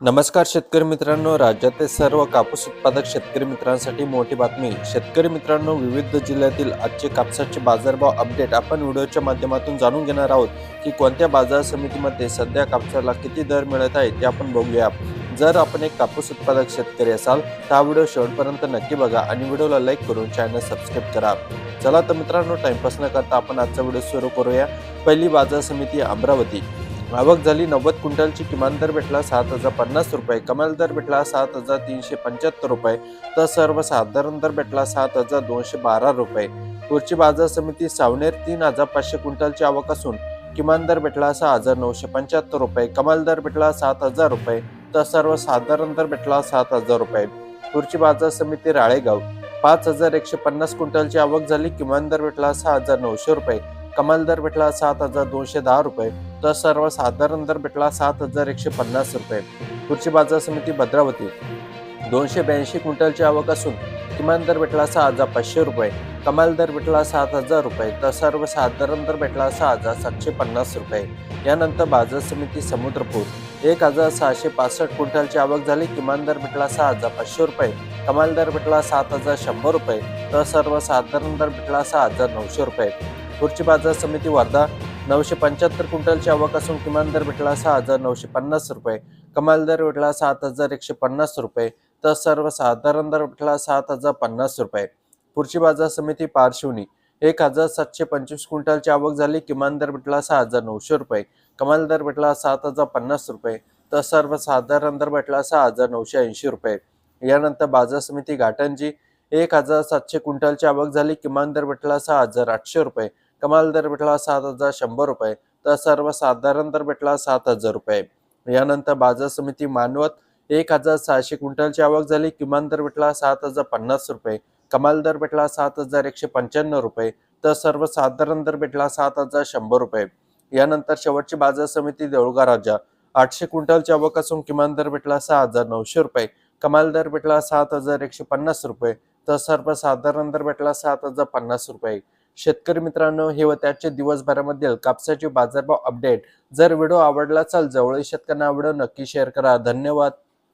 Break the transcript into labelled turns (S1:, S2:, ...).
S1: नमस्कार शेतकरी मित्रांनो. राज्यातील सर्व कापूस उत्पादक शेतकरी मित्रांसाठी मोठी बातमी. शेतकरी मित्रांनो विविध जिल्ह्यातील आजचे कापसाचे बाजारभाव अपडेट आपण व्हिडिओच्या माध्यमातून जाणून घेणार आहोत की कोणत्या बाजार समितीमध्ये सध्या कापसाला किती दर मिळत आहे ते आपण बघूया. जर आपण एक कापूस उत्पादक शेतकरी असाल तर हा व्हिडिओ शेवटपर्यंत नक्की बघा आणि व्हिडिओला लाईक करून चॅनल सबस्क्राईब करा. चला तर मित्रांनो टाइमपास न करता आपण आजचा व्हिडिओ सुरू करूया. पहिली बाजार समिती अमरावती. आवक झाली नव्वद क्विंटलची किमान दर भेटला सात हजार पन्नास रुपये. कमाल दर भेटला सात हजार तीनशे पंच्याहत्तर रुपये. तर सर्वसाधारण दर भेटला सात हजार दोनशे बारा रुपये. पुढची बाजार समिती सावनेर तीन हजार पाचशे क्विंटलची आवक असून किमान दर भेटला सहा हजार नऊशे पंच्याहत्तर रुपये. कमाल दर भेटला सात हजार रुपये. तर सर्वसाधारण दर भेटला सात हजार रुपये. पुढची बाजार समिती राळेगाव. पाच हजार एकशे पन्नास क्विंटलची आवक झाली. किमान दर भेटला सहा हजार नऊशे रुपये. कमाल दर भेटला सात हजार दोनशे दहा रुपये. तर सर्वसाधारण दर भेटला सात हजार एकशे पन्नास रुपये. पुढची बाजार समिती भद्रावती. दोनशे ब्याऐंशी क्विंटलची आवक असून किमान दर भेटला सहा हजार पाचशे रुपये. कमाल दर भेटला सात हजार रुपये तर सर्वसाधारण दर भेटला सहा हजार सातशे पन्नास रुपये. यानंतर बाजार समिती समुद्रपूर. एक हजार सहाशे पासष्ट क्विंटलची आवक झाली किमान दर भेटला सहा हजार पाचशे रुपये. कमाल दर भेटला सात हजार शंभर रुपये तर सर्वसाधारण दर भेटला सहा हजार नऊशे रुपये. पुढची बाजार समिती वर्धा. नऊशे पंच्याहत्तर क्विंटलची आवक असून किमान दर भेटला सहा हजार नऊशे पन्नास रुपये. कमाल दर भेटला सात हजार एकशे पन्नास रुपये. तर सर्वसाधारण दर भेटला सात हजार पन्नास रुपये. पुढची बाजार समिती पारशिवनी एक हजार सातशे पंचवीस क्विंटलची आवक झाली किमान दर भेटला सहा हजार नऊशे रुपये. कमाल दर भेटला सात हजार पन्नास रुपये. तर सर्वसाधारण दर भेटला सहा हजार नऊशे ऐंशी रुपये. यानंतर बाजार समिती घाटंजी. एक हजार सातशे क्विंटलची आवक झाली किमान दर भेटला सहा हजार आठशे रुपये. कमाल दर भेटला सात हजार शंभर रुपये तर सर्वसाधारण दर भेटला सात हजार रुपये. यानंतर बाजार समिती मानवत एक हजार सहाशे क्विंटलची आवक झाली किमान दर भेटला सात हजार पन्नास रुपये कमाल दर भेटला सात हजार एकशे पंच्याण्णव रुपये तर सर्वसाधारण दर भेटला सात हजार शंभर रुपये. यानंतर शेवटची बाजार समिती देऊळगा राजा आठशे क्विंटलची आवक असून किमान दर भेटला सहा हजार नऊशे रुपये कमाल दर भेटला सात हजार एकशे पन्नास रुपये तर सर्वसाधारण दर भेटला सात हजार पन्नास रुपये. शेतकरी मित्रांनो हे व त्याचे दिवसभरामधील कापसाचे बाजारभाव अपडेट जर व्हिडिओ आवडला असेल जवळील शेतकऱ्यांना व्हिडिओ नक्की शेअर करा. धन्यवाद.